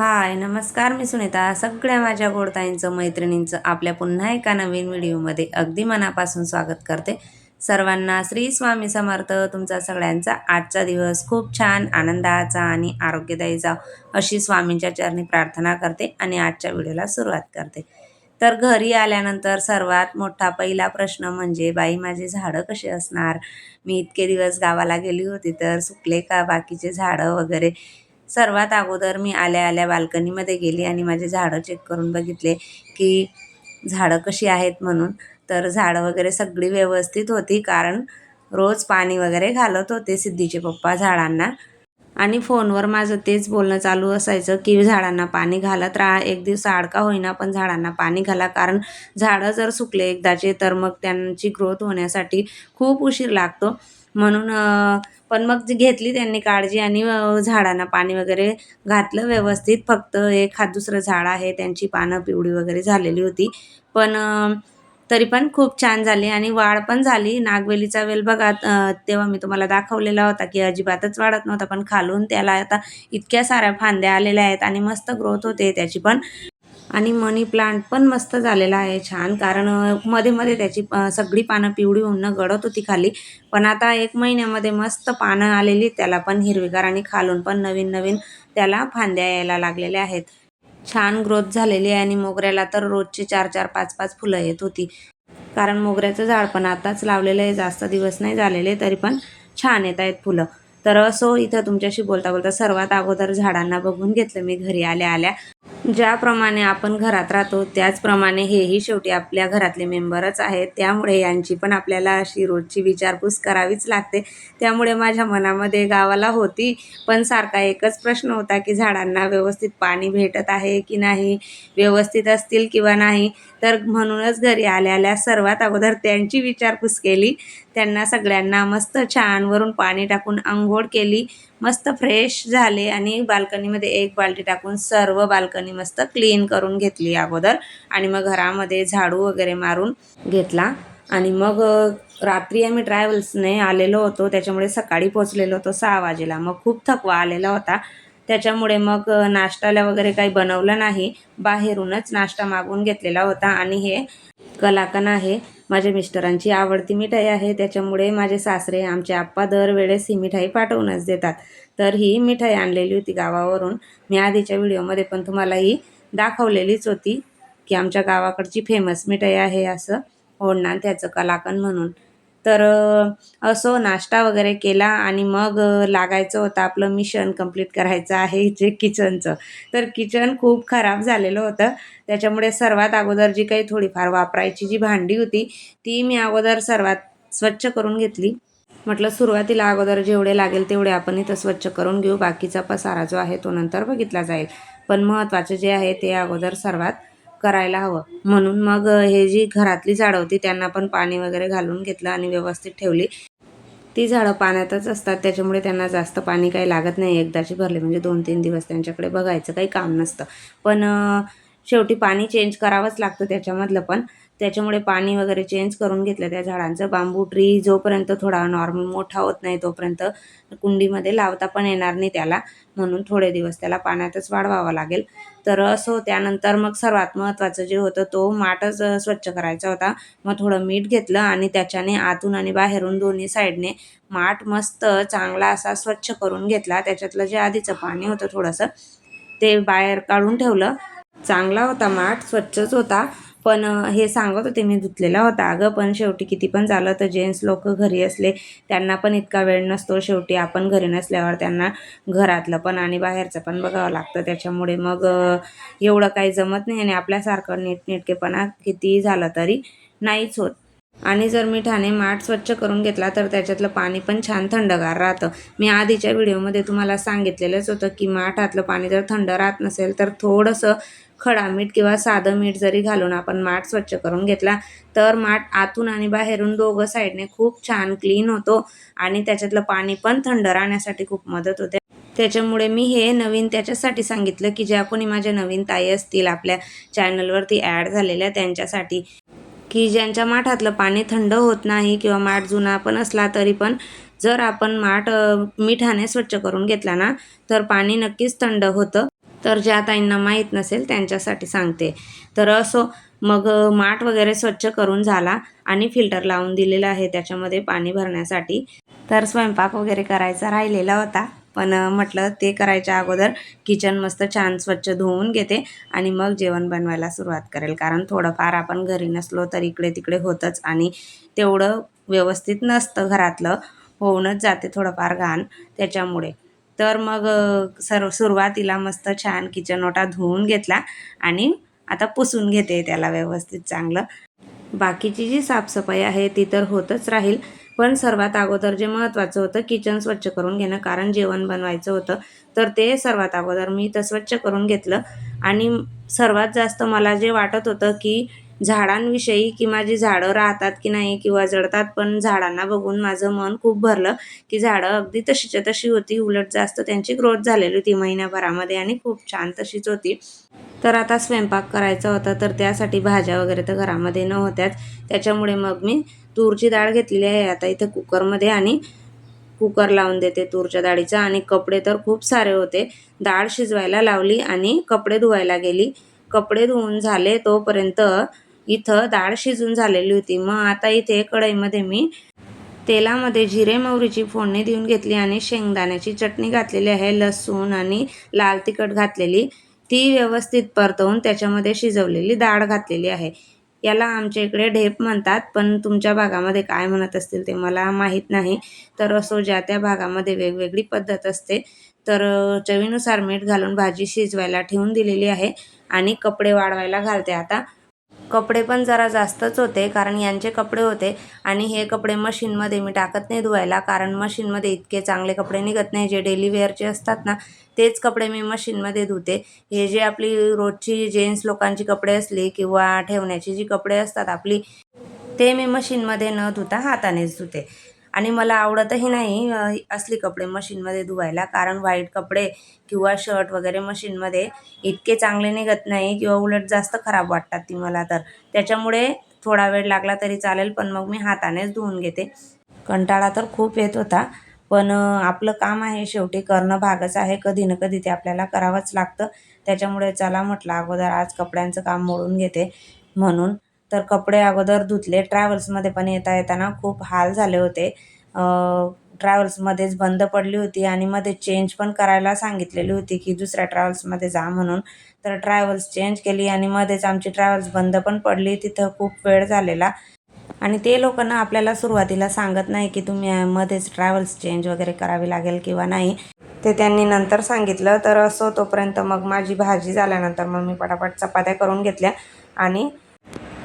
हाय नमस्कार मी सुनीता. सगळ्या माझ्या गोडताईंचं मैत्रिणींचं आपल्या पुन्हा एका नवीन व्हिडिओमध्ये अगदी मनापासून स्वागत करते. सर्वांना श्री स्वामी समर्थ. तुमचा सगळ्यांचा आजचा दिवस खूप छान आनंदाचा आणि आरोग्यदायी जाव अशी स्वामींच्या चरणी प्रार्थना करते आणि आजच्या व्हिडिओला सुरुवात करते. तर घरी आल्यानंतर सर्वात मोठा पहिला प्रश्न म्हणजे बाई माझे झाडं कसे असणार? मी इतके दिवस गावाला गेली होती तर सुकले का बाकीचे झाडं वगैरे? सर्वात अगोदर मी आल्या आल्या बाल्कनीमध्ये गेली आणि माझे झाडं चेक करून बघितले की झाडं कशी आहेत म्हणून. तर झाडं वगैरे सगळी व्यवस्थित होती कारण रोज पाणी वगैरे घालत होते सिद्धीचे पप्पा झाडांना. आणि फोनवर माझं तेच बोलणं चालू असायचं की झाडांना पाणी घालत राहा एक दिवस आडका होईना पण झाडांना पाणी घाला कारण झाडं जर सुकले एकदाचे तर मग त्यांची ग्रोथ होण्यासाठी खूप उशीर लागतो. म्हणून पण मग घेतली त्यांनी काळजी आणि झाडांना पाणी वगैरे घातलं व्यवस्थित. फक्त एक दुसरं झाड आहे त्यांची पानं पिवळी वगैरे झालेली होती. पण तरी पण खूप छान झाली आणि वाढ पण झाली. नागवेलीचा वेल बघा तेव्हा मी तुम्हाला दाखवलेला होता की अजिबातच वाढत नव्हता पण खालून त्याला आता इतक्या साऱ्या फांद्या आलेल्या आहेत आणि मस्त ग्रोथ होते त्याची पण. आणि मनी प्लांट पण मस्त झालेला आहे छान. कारण मध्ये मध्ये त्याची सगळी पानं पिवळी होऊन गळत होती खाली. पण आता एक महिन्यामध्ये मस्त पानं आलेली त्याला पण हिरवीगार आणि खालून पण नवीन नवीन त्याला फांद्या यायला लागलेल्या आहेत. छान ग्रोथ झालेली आहे आणि मोगऱ्याला तर रोजचे चार चार पाच पाच फुलं येत होती. कारण मोगऱ्याचं झाड पण आताच लावलेलं आहे. जास्त दिवस नाही झालेले तरी पण छान येत आहेत फुलं. तर असो इथं तुमच्याशी बोलता बोलता सर्वात अगोदर झाडांना बघून घेतलं मी. घरी आल्या आल्या ज्याप्रमाणे आपण घरात राहतो त्याचप्रमाणे हेही शेवटी आपल्या घरातले मेंबरच आहेत. त्यामुळे यांची पण आपल्याला अशी रोजची विचारपूस करावीच लागते. त्यामुळे माझ्या मनामध्ये गावाला होती पण सारखा एकच प्रश्न होता की झाडांना व्यवस्थित पाणी भेटत आहे की नाही? व्यवस्थित असतील किंवा नाही? तर म्हणूनच घरी आल्याल्या सर्वात अगोदर त्यांची विचारपूस केली. त्यांना सगळ्यांना मस्त छान वरून पाणी टाकून आंघोळ केली. मस्त फ्रेश झाले आणि बाल्कनीमध्ये एक बाल्टी टाकून सर्व बाल्कनी मस्त क्लीन करून घेतली अगोदर. आणि मग घरामध्ये झाडू वगैरे मारून घेतला. आणि मग रात्री आम्ही ट्रॅव्हल्सने आलेलो होतो. त्याच्यामुळे सकाळी पोचलेलो होतो सहा वाजेला. मग खूप थकवा आलेला होता. त्याच्यामुळे मग नाश्त्याला वगैरे काही बनवलं नाही. बाहेरूनच नाश्ता मागून घेतलेला होता. आणि हे कलाकन आहे. माझ्या मिस्टरांची आवडती मिठाई आहे. त्याच्यामुळे माझे सासरे आमचे आप्पा दरवेळेस ही मिठाई पाठवूनच देतात. तर ही मिठाई आणलेली होती गावावरून. मी आधीच्या व्हिडिओमध्ये पण तुम्हाला ही दाखवलेलीच होती की आमच्या गावाकडची फेमस मिठाई आहे असं. ओढणार त्याचं कलाकन म्हणून. तर असो नाश्ता वगैरे केला आणि मग लागायचं होतं आपलं मिशन कंप्लीट करायचं आहे जे किचनचं. तर किचन खूप खराब झालेलं होतं. त्याच्यामुळे सर्वात अगोदर जी काही थोडीफार वापरायची जी भांडी होती ती मी अगोदर सर्वात स्वच्छ करून घेतली. म्हटलं सुरुवातीला अगोदर जेवढे लागेल तेवढे आपण इथं स्वच्छ करून घेऊ. बाकीचा पसारा जो आहे तो नंतर बघितला जाईल. पण महत्त्वाचं जे आहे ते अगोदर सर्वात करायला हवं. म्हणून मग हे जी घरातली झाडं होती त्यांना पण पाणी वगैरे घालून घेतलं आणि व्यवस्थित ठेवली. ती झाडं पाण्यातच असतात त्याच्यामुळे त्यांना जास्त पाणी काही लागत नाही. एकदाची भरले म्हणजे दोन तीन दिवस त्यांच्याकडे बघायचं काही काम नसतं. पण शेवटी पाणी चेंज करावंच लागतं त्याच्यामधलं पण. त्याच्यामुळे पाणी वगैरे चेंज करून घेतलं त्या झाडांचं. बांबू ट्री जोपर्यंत थोडा नॉर्मल मोठा होत नाही तोपर्यंत कुंडीमध्ये लावता पण येणार नाही त्याला. म्हणून थोडे दिवस त्याला पाण्यातच वाढवावं लागेल. तर असो त्यानंतर मग सर्वात महत्त्वाचं जे होतं तो माठच स्वच्छ करायचा होता. मग थोडं मीठ घेतलं आणि त्याच्याने आतून आणि बाहेरून दोन्ही साईडने माठ मस्त चांगला असा स्वच्छ करून घेतला. त्याच्यातलं जे आधीचं पाणी होतं थोडंसं ते बाहेर काढून ठेवलं. चांगला होता माठ स्वच्छच होता. पण हे सांगत होते मी धुतलेला होता. अगं पण शेवटी किती पण झालं तर जेंट्स लोक घरी असले त्यांना पण इतका वेळ नसतो. शेवटी आपण घरी नसल्यावर त्यांना घरातलं पण आणि बाहेरचं पण बघावं लागतं. त्याच्यामुळे मग एवढं काही जमत नाही आणि आपल्यासारखं नीटनेटकेपणा कितीही झालं तरी नाहीच होत. आणि जर मिठाने माठ स्वच्छ करून घेतला तर त्याच्यातलं पाणी पण छान थंडगार राहतं. मी आधीच्या व्हिडिओमध्ये तुम्हाला सांगितलेलंच होतं की माठातलं पाणी जर थंड राहत नसेल तर थोडंसं खडा मीठ किंवा साधं मीठ जरी घालून आपण माठ स्वच्छ करून घेतला तर माठ आतून आणि बाहेरून दोघं साईडने खूप छान क्लीन होतो आणि त्याच्यातलं पाणी पण थंड राहण्यासाठी खूप मदत होते. त्याच्यामुळे मी हे नवीन त्याच्यासाठी सांगितलं की ज्या कोणी माझ्या नवीन ताई असतील आपल्या चॅनलवरती ॲड झालेल्या त्यांच्यासाठी की ज्यांच्या माठातलं पाणी थंड होत नाही किंवा माठ जुना पण असला तरी पण जर आपण माठ मिठाने स्वच्छ करून घेतला ना तर पाणी नक्कीच थंड होतं. तर ज्या ताईंना माहीत नसेल त्यांच्यासाठी सांगते. तर असो मग माठ वगैरे स्वच्छ करून झाला आणि फिल्टर लावून दिलेलं आहे त्याच्यामध्ये पाणी भरण्यासाठी. तर स्वयंपाक वगैरे करायचा राहिलेला होता. पण म्हटलं ते करायच्या अगोदर किचन मस्त छान स्वच्छ धुवून घेते आणि मग जेवण बनवायला सुरुवात करेल. कारण थोडंफार आपण घरी नसलो तर इकडे तिकडे होतंच आणि तेवढं व्यवस्थित नसतं घरातलं. होऊनच जाते थोडंफार घाण त्याच्यामुळे. तर मग सर्व सुरुवातीला मस्त छान किचन ओटा धुवून घेतला आणि आता पुसून घेते त्याला व्यवस्थित चांगलं. बाकीची जी साफसफाई आहे ती तर होतच राहील. पण सर्वात अगोदर जे महत्त्वाचं होतं किचन स्वच्छ करून घेणं कारण जेवण बनवायचं होतं तर ते सर्वात अगोदर मी तर स्वच्छ करून घेतलं. आणि सर्वात जास्त मला जे वाटत होतं की झाडांविषयी की माझी झाडं राहतात की नाही किंवा जळतात पण झाडांना बघून माझं मन खूप भरलं की झाडं अगदी तशीच्या तशी होती उलट जास्त त्यांची ग्रोथ झालेली होती महिन्याभरामध्ये आणि खूप छान तशीच होती. तर आता स्वयंपाक करायचा होता तर त्यासाठी भाज्या वगैरे तर घरामध्ये नव्हत्याच. त्याच्यामुळे मग मी तूरची डाळ घेतलेली आहे. आता इथे कुकरमध्ये आणि कुकर लावून देते तूरच्या डाळीचा. आणि कपडे तर खूप सारे होते. डाळ शिजवायला लावली आणि कपडे धुवायला गेली. कपडे धुवून झाले तोपर्यंत इथं डाळ शिजून झालेली होती. मग आता इथे कढईमध्ये मी तेलामध्ये जिरे मोहरीची फोडणी देऊन घेतली आणि शेंगदाण्याची चटणी घातलेली आहे. लसूण आणि लाल तिखट घातलेली. ती व्यवस्थित परतवून त्याच्यामध्ये शिजवलेली डाळ घातलेली आहे. याला आमच्या इकडे ढेप म्हणतात पण तुमच्या भागामध्ये काय म्हणत असतील ते मला माहीत नाही. तर असो ज्या त्या भागामध्ये वेगवेगळी पद्धत असते तर चवीनुसार मीठ घालून भाजी शिजवायला ठेवून दिलेली आहे आणि कपडे वाळवायला घालते. आता कपडे पण जरा जास्तच होते कारण यांचे कपडे होते आणि हे कपडे मशीनमध्ये मी टाकत नाही धुवायला कारण मशीनमध्ये इतके चांगले कपडे निघत नाही. जे डेली वेअरचे असतात ना तेच कपडे मी मशीनमध्ये धुते. हे जे आपली रोजची जेंट्स लोकांची कपडे असली किंवा ठेवण्याची जी कपडे असतात आपली ते मी मशीनमध्ये न धुता हातानेच धुते. आणि मला आवडतही नाही असली कपडे मशीनमध्ये धुवायला. कारण व्हाईट कपडे किंवा शर्ट वगैरे मशीनमध्ये इतके चांगले निघत नाही किंवा उलट जास्त खराब वाटतात ती मला तर. त्याच्यामुळे थोडा वेळ लागला तरी चालेल पण मग मी हातानेच धुवून घेते. कंटाळा तर खूप येत होता पण आपलं काम आहे शेवटी करणं भागच आहे. कधी ना कधी ते आपल्याला करावंच लागतं. त्याच्यामुळे चला म्हटलं अगोदर आज कपड्यांचं काम मोडून घेते. म्हणून तर कपडे अगोदर धुतले. ट्रॅव्हल्समध्ये पण येता येताना खूप हाल झाले होते. ट्रॅव्हल्समध्येच बंद पडली होती आणि मध्ये चेंज पण करायला सांगितलेली होती की दुसऱ्या ट्रॅव्हल्समध्ये जा म्हणून. तर ट्रॅव्हल्स चेंज केली आणि मध्येच आमची ट्रॅव्हल्स बंद पण पडली. तिथं खूप वेळ झालेला. आणि ते लोकांना आपल्याला सुरुवातीला सांगत नाही की तुम्ही मध्येच ट्रॅव्हल्स चेंज वगैरे करावी लागेल किंवा नाही. ते त्यांनी नंतर सांगितलं. तर असो तोपर्यंत मग माझी भाजी झाल्यानंतर मग मी पटापट चपात्या करून घेतल्या. आणि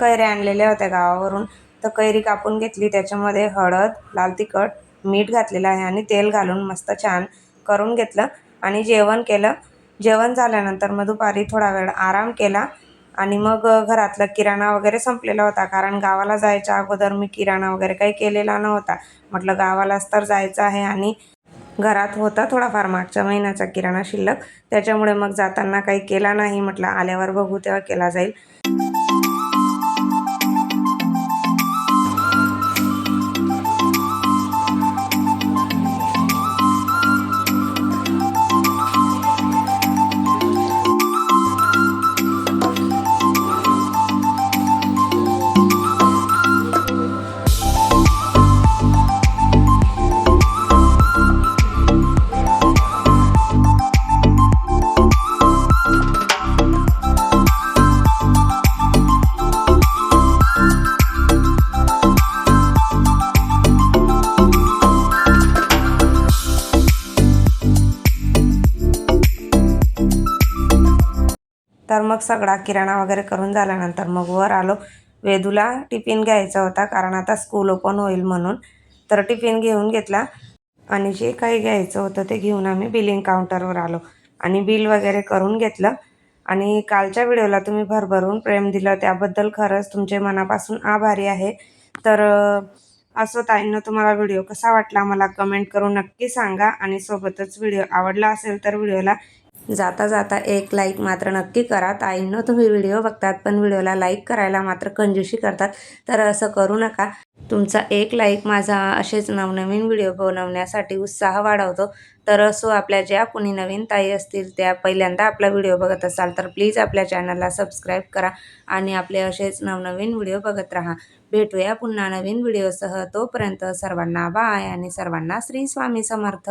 कैऱ्या आणलेल्या होत्या गावावरून. तर कैरी कापून घेतली. त्याच्यामध्ये हळद लाल तिखट मीठ घातलेलं आहे आणि तेल घालून मस्त छान करून घेतलं आणि जेवण केलं. जेवण झाल्यानंतर मग दुपारी थोडा वेळ आराम केला आणि मग घरातलं घरातला किराणा वगैरे संपलेला होता. कारण गावाला जायच्या अगोदर मी किराणा वगैरे काही केलेला नव्हता. म्हटलं गावालाच तर जायचं आहे आणि घरात होता थोडाफार मागच्या महिन्याचा किराणा शिल्लक. त्याच्यामुळे मग जाताना काही केला नाही. म्हटलं आल्यावर बघू तेव्हा केला जाईल. तर मग सगळा किराणा वगैरे करून झाल्यानंतर मग वर आलो. वेदूला टिफिन घ्यायचा होता कारण आता स्कूल ओपन होईल म्हणून. तर टिफिन घेऊन घेतला. आणि जे काही घ्यायचं होतं ते घेऊन आम्ही बिलिंग काउंटरवर आलो. आणि बिल वगैरे करून घेतलं. आणि कालच्या व्हिडिओला तुम्ही भरभरून प्रेम दिलं. त्याबद्दल खरंच तुमचे मनापासून आभारी आहे. तर असं असो तुम्हाला व्हिडिओ कसा वाटला? मला कमेंट करून नक्की सांगा. आणि सोबतच व्हिडिओ आवडला असेल तर व्हिडिओला जाता जाता एक लाईक मात्र नक्की करा. ताईंनो तुम्ही व्हिडिओ बघतात पण व्हिडिओला लाईक करायला मात्र कंजूशी करतात. तर असं करू नका. तुमचा एक लाईक माझा असेच नवनवीन व्हिडिओ बनवण्यासाठी उत्साह वाढवतो. तर असो आपल्या ज्या कुणी नवीन ताई असतील त्या पहिल्यांदा आपला व्हिडिओ बघत असाल तर प्लीज आपल्या चॅनलला सबस्क्राईब करा आणि आपले असेच नवनवीन व्हिडिओ बघत राहा. भेटूया पुन्हा नवीन व्हिडिओसह तोपर्यंत सर्वांना बाय आणि सर्वांना श्री स्वामी समर्थ.